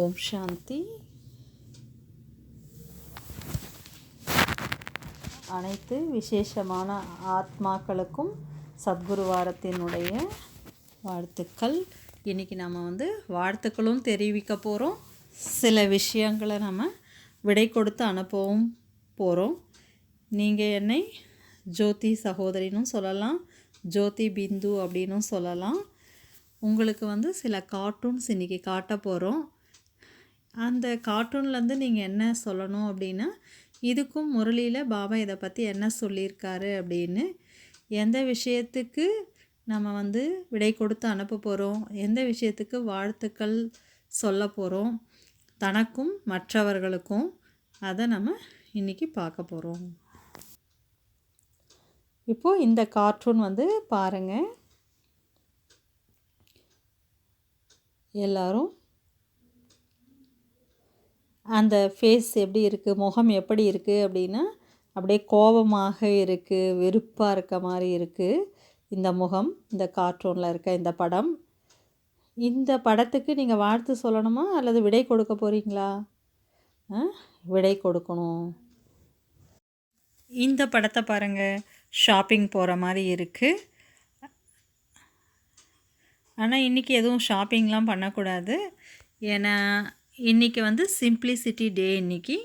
ஓம் சாந்தி அனைத்து விசேஷமான ஆத்மாக்களுக்கும் சத்குரு வாரத்தினுடைய வாழ்த்துக்கள். இன்றைக்கி நம்ம வந்து வாழ்த்துக்களும் தெரிவிக்க போகிறோம் சில விஷயங்களை நம்ம விடை கொடுத்து அனுப்பவும் போகிறோம் நீங்கள் என்னை ஜோதி சகோதரினும் சொல்லலாம் ஜோதி பிந்து அப்படின்னும் சொல்லலாம். உங்களுக்கு வந்து சில கார்ட்டூன்ஸ் இன்றைக்கி காட்ட போகிறோம் அந்த கார்ட்டூன்லேருந்து நீங்கள் என்ன சொல்லணும் அப்படின்னா இதுக்கும் முரளியில் பாபா இதை பற்றி என்ன சொல்லியிருக்காரு அப்படின்னு. எந்த விஷயத்துக்கு நம்ம வந்து விடை கொடுத்து அனுப்ப போகிறோம் எந்த விஷயத்துக்கு வாழ்த்துக்கள் சொல்ல போகிறோம் தனக்கும் மற்றவர்களுக்கும் அதை நம்ம இன்றைக்கி பார்க்க போகிறோம் இப்போது இந்த கார்ட்டூன் வந்து பாருங்கள் எல்லோரும் அந்த ஃபேஸ் எப்படி இருக்குது முகம் எப்படி இருக்குது அப்படின்னா அப்படியே கோபமாக இருக்குது வெறுப்பாக இருக்க மாதிரி இருக்குது இந்த முகம் இந்த கார்ட்டூனில் இருக்க இந்த படம். இந்த படத்துக்கு நீங்கள் வாழ்த்து சொல்லணுமா அல்லது விடை கொடுக்க போகிறீங்களா விடை கொடுக்கணும். இந்த படத்தை பாருங்கள் ஷாப்பிங் போகிற மாதிரி இருக்குது ஆனால் இன்றைக்கி எதுவும் ஷாப்பிங்லாம் பண்ணக்கூடாது. ஏன்னா இன்றைக்கி வந்து சிம்ப்ளிசிட்டி டே இன்றைக்கி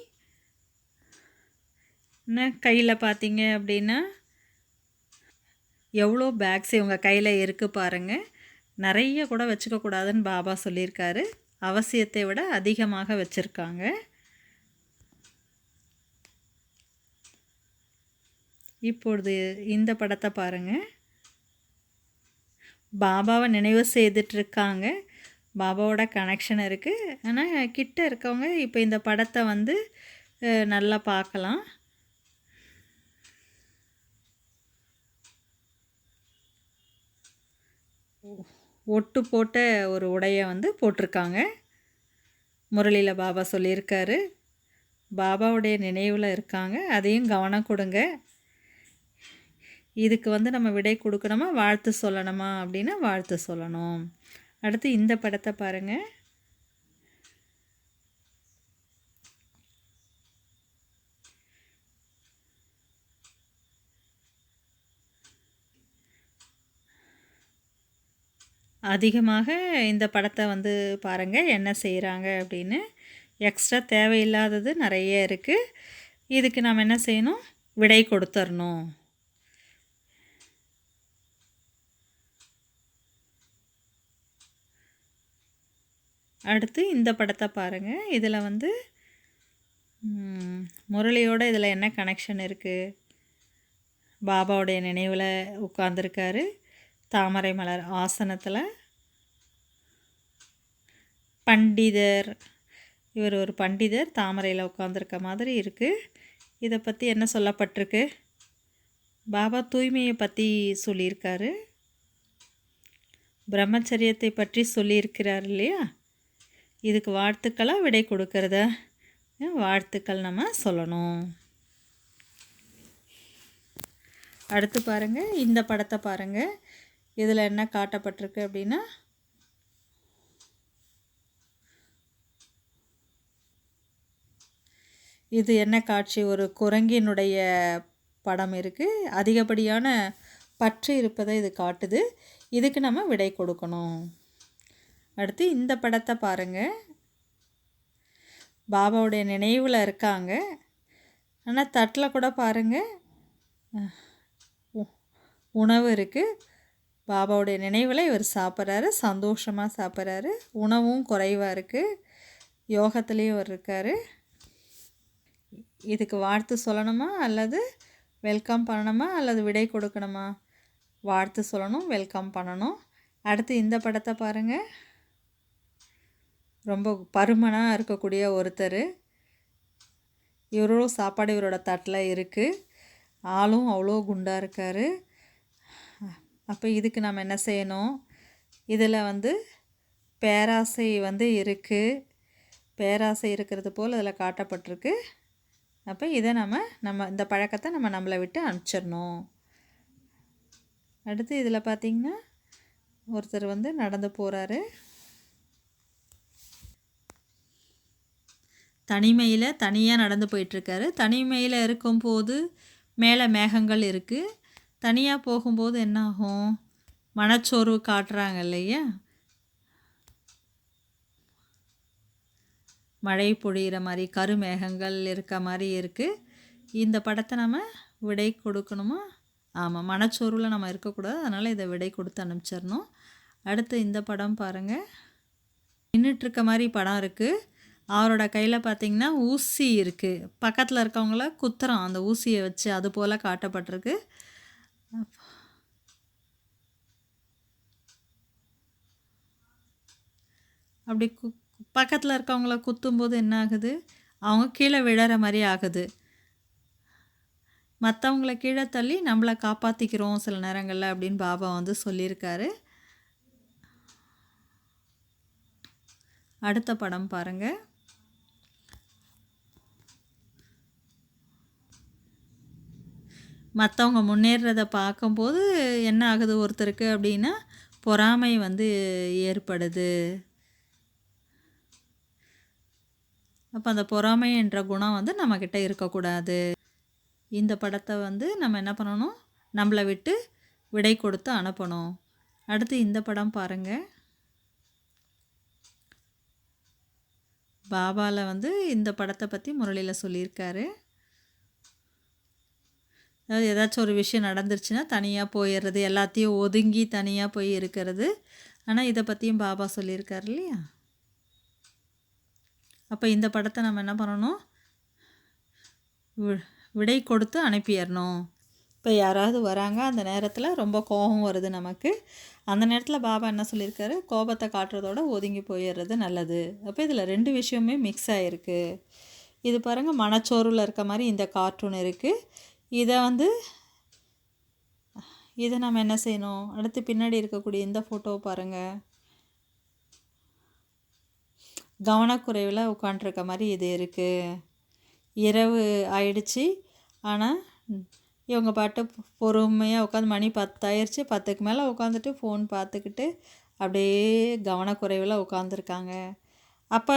என்ன கையில் பார்த்தீங்க அப்படின்னா எவ்வளோ பேக்ஸ் இவங்க கையில் இருக்குது பாருங்கள் நிறைய கூட வச்சுக்கக்கூடாதுன்னு பாபா சொல்லியிருக்காரு. அவசியத்தை விட அதிகமாக வச்சுருக்காங்க. இப்பொழுது இந்த படத்தை பாருங்கள் பாபாவை நினைவு செய்துட்ருக்காங்க பாபாவோட கனெக்ஷன் இருக்குது ஆனால் கிட்ட இருக்கவங்க இப்போ இந்த படத்தை வந்து நல்லா பார்க்கலாம். ஒட்டு போட்ட ஒரு உடையை வந்து போட்டிருக்காங்க. முரளியில் பாபா சொல்லியிருக்காரு. பாபாவுடைய நினைவில் இருக்காங்க. அதையும் கவனம் கொடுங்க. இதுக்கு வந்து நம்ம விடை கொடுக்கணுமா? வாழ்த்து சொல்லணுமா? அப்படின்னா வாழ்த்து சொல்லணும். அடுத்து இந்த படத்தை பாருங்கள் அதிகமாக இந்த படத்தை வந்து பாருங்கள் என்ன செய்கிறாங்க அப்படின்னு. எக்ஸ்ட்ரா தேவையில்லாதது நிறைய இருக்குது இதுக்கு நாம் என்ன செய்யணும்? விடை கொடுத்துடணும் அடுத்து இந்த படத்தை பாருங்கள் இதில் வந்து முரளியோட இதில் என்ன கனெக்ஷன் இருக்குது பாபாவுடைய நினைவில் உட்காந்துருக்காரு தாமரை மலர் ஆசனத்தில். பண்டிதர் இவர் ஒரு பண்டிதர் தாமரையில் உட்காந்துருக்க மாதிரி இருக்குது இதை பற்றி என்ன சொல்லப்பட்டிருக்கு? பாபா தூய்மையை பற்றி சொல்லியிருக்காரு. பிரம்மச்சரியத்தை பற்றி சொல்லியிருக்கிறார் இல்லையா? இதுக்கு வாழ்த்துக்களாக விடை கொடுக்கறத வாழ்த்துக்கள் நம்ம சொல்லணும். அடுத்து பாருங்கள் இந்த படத்தை பாருங்கள் இதில் என்ன காட்டப்பட்டிருக்கு அப்படின்னா இது என்ன காட்சி? ஒரு குரங்கினுடைய படம் இருக்குது அதிகப்படியான பற்று இருப்பதை இது காட்டுது. இதுக்கு நம்ம விடை கொடுக்கணும். அடுத்து இந்த படத்தை பாருங்கள் பாபாவுடைய நினைவில் இருக்காங்க. ஆனால் தட்டில் கூட பாருங்கள் உணவு இருக்குது பாபாவுடைய நினைவில் இவர் சாப்பிட்றாரு. சந்தோஷமாக சாப்பிட்றாரு. உணவும் குறைவாக இருக்குது யோகத்துலேயும் இவர் இருக்கார். இதுக்கு வாழ்த்து சொல்லணுமா? அல்லது வெல்கம் பண்ணணுமா? அல்லது விடை கொடுக்கணுமா? வாழ்த்து சொல்லணும் வெல்கம் பண்ணணும். அடுத்து இந்த படத்தை பாருங்கள் ரொம்ப பருமனாக இருக்கக்கூடிய ஒருத்தர். இவரோட சாப்பாடு இவரோட தட்டில் இருக்குது ஆளும் அவ்வளோ குண்டாக இருக்கார். அப்போ இதுக்கு நம்ம என்ன செய்யணும்? இதில் வந்து பேராசை வந்து இருக்குது பேராசை இருக்கிறது போல் அதில் காட்டப்பட்டிருக்கு. அப்போ இதை நம்ம நம்ம இந்த பழக்கத்தை நம்ம நம்மளை விட்டு அனுப்பிச்சிடணும். அடுத்து இதில் பார்த்திங்கன்னா ஒருத்தர் வந்து நடந்து போகிறாரு தனிமையில் தனியாக நடந்து போயிட்டுருக்காரு. தனிமையில் இருக்கும்போது மேலே மேகங்கள் இருக்குது தனியாக போகும்போது என்ன ஆகும் மனச்சோர்வு காட்டுறாங்க இல்லையா? மழை பொழிகிற மாதிரி கருமேகங்கள் இருக்க மாதிரி இருக்குது இந்த படத்தை நம்ம விடை கொடுக்கணுமா? ஆமாம் மனச்சோர்வில் நம்ம இருக்கக்கூடாது. அதனால் இதை விடை கொடுத்து அனுப்பிச்சிடணும். அடுத்து இந்த படம் பாருங்கள் நின்றுட்டுருக்க மாதிரி படம் இருக்குது அவரோட கையில் பார்த்திங்கன்னா ஊசி இருக்குது பக்கத்தில் இருக்கவங்கள குத்துறோம். அந்த ஊசியை வச்சு அது போல் காட்டப்பட்டிருக்கு. அப்படி கு பக்கத்தில் இருக்கவங்கள குத்தும்போது என்ன ஆகுது? அவங்க கீழே விழற மாதிரி ஆகுது. மற்றவங்கள கீழே தள்ளி நம்மளை காப்பாற்றிக்கிறோம் சில நேரங்களில் அப்படின்னு பாபா வந்து சொல்லியிருக்காரு. அடுத்த படம் பாருங்கள் மற்றவங்க முன்னேறத பார்க்கும்போது என்ன ஆகுது ஒருத்தருக்கு அப்படின்னா பொறாமை வந்து ஏற்படுது. அப்போ அந்த பொறாமை என்ற குணம் வந்து நம்மக்கிட்ட இருக்கக்கூடாது. இந்த படத்தை வந்து நம்ம என்ன பண்ணணும்? நம்மளை விட்டு விடை கொடுத்து அனுப்பணும். அடுத்து இந்த படம் பாருங்கள் பாபாவில் வந்து இந்த படத்தை பற்றி முரளியில் சொல்லியிருக்காரு. அதாவது ஏதாச்சும் ஒரு விஷயம் நடந்துருச்சுன்னா தனியாக போயிடுறது எல்லாத்தையும் ஒதுங்கி தனியாக போய் இருக்கிறது. ஆனால் இதை பற்றியும் பாபா சொல்லியிருக்காரு இல்லையா? அப்போ இந்த படத்தை நம்ம என்ன பண்ணணும்? விடை கொடுத்து அனுப்பிடணும். இப்போ யாராவது வராங்க அந்த நேரத்தில் ரொம்ப கோபம் வருது நமக்கு. அந்த நேரத்தில் பாபா என்ன சொல்லியிருக்காரு? கோபத்தை காட்டுறதோட ஒதுங்கி போயிடுறது நல்லது. அப்போ இதில் ரெண்டு விஷயமே மிக்ஸ் ஆகிருக்கு இது பாருங்கள் மனச்சோர்வில் இருக்க மாதிரி இந்த கார்ட்டூன் இருக்குது இதை வந்து இதை நம்ம என்ன செய்யணும்? அடுத்து பின்னாடி இருக்கக்கூடிய இந்த ஃபோட்டோவை பாருங்கள் கவனக்குறைவில் உட்காண்ட்ருக்க மாதிரி இது இருக்குது இரவு ஆயிடுச்சு. ஆனால் இவங்க பாட்டு பொறுமையாக உட்காந்து மணி பத்தாயிருச்சு. பத்துக்கு மேலே உட்காந்துட்டு ஃபோன் பார்த்துக்கிட்டு அப்படியே கவனக்குறைவில் உட்காந்துருக்காங்க அப்போ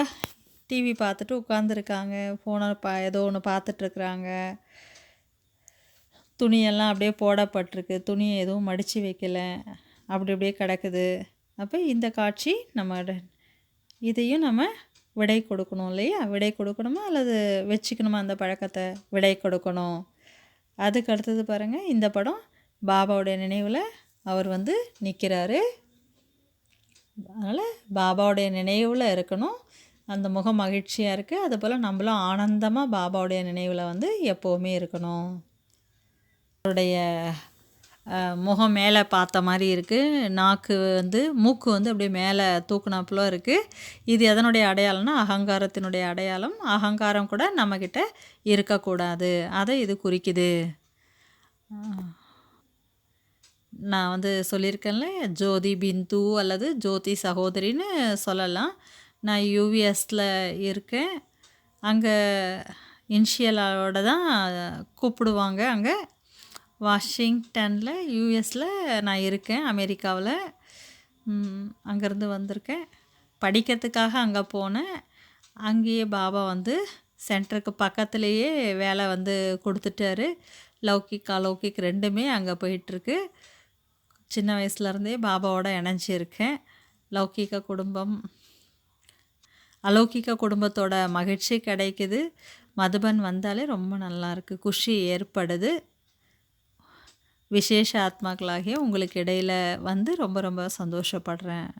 டிவி பார்த்துட்டு உட்காந்துருக்காங்க ஃபோனை பா ஏதோ ஒன்று பார்த்துட்ருக்குறாங்க துணியெல்லாம் அப்படியே போடப்பட்டிருக்கு. துணியை எதுவும் மடித்து வைக்கலை. அப்படி அப்படியே கிடக்குது. அப்போ இந்த காட்சி நம்ம இதையும் நம்ம விடை கொடுக்கணும் இல்லையா? விடை கொடுக்கணுமா? அல்லது வச்சுக்கணுமா அந்த பழக்கத்தை? விடை கொடுக்கணும். அதுக்கு அடுத்தது பாருங்கள் இந்த படம் பாபாவுடைய நினைவில் அவர் வந்து நிற்கிறாரு அதனால் பாபாவுடைய நினைவில் இருக்கணும். அந்த முகம் மகிழ்ச்சியாக இருக்குது அதுபோல் நம்மளும் ஆனந்தமாக பாபாவுடைய நினைவில் வந்து எப்போவுமே இருக்கணும். அவருடைய முகம் மேலே பார்த்த மாதிரி இருக்குது நாக்கு வந்து மூக்கு வந்து அப்படியே மேலே தூக்குனாப்புல இருக்குது இது எதனுடைய அடையாளம்னா அகங்காரத்தினுடைய அடையாளம். அகங்காரம் கூட நம்மக்கிட்ட இருக்கக்கூடாது. அதை இது குறிக்குது. நான் வந்து சொல்லியிருக்கேன்ல ஜோதி பிந்து அல்லது ஜோதி சகோதரின்னு சொல்லலாம். நான் யூவிஎஸில் இருக்கேன். அங்கே இன்ஷியலோட தான் கூப்பிடுவாங்க. அங்கே வாஷிங்டனில் யூஎஸில் நான் இருக்கேன் அமெரிக்காவில். அங்கேருந்து வந்திருக்கேன். படிக்கிறதுக்காக அங்கே போனேன். அங்கேயே பாபா வந்து சென்டருக்கு பக்கத்துலேயே வேலை வந்து கொடுத்துட்டாரு. லௌகிக் அலௌகிக் ரெண்டுமே அங்கே போயிட்டுருக்கு. சின்ன வயசுலேருந்தே பாபாவோட இணைஞ்சிருக்கேன். லௌகிக குடும்பம் அலௌகிக குடும்பத்தோட மகிழ்ச்சி கிடைக்குது. மதுபன் வந்தாலே ரொம்ப நல்லாயிருக்கு குஷி ஏற்படுது. விசேஷ ஆத்மாக்களாகிய உங்களுக்கு இடையில் வந்து ரொம்ப ரொம்ப சந்தோஷப்படுறேன்.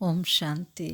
ஓம் சாந்தி.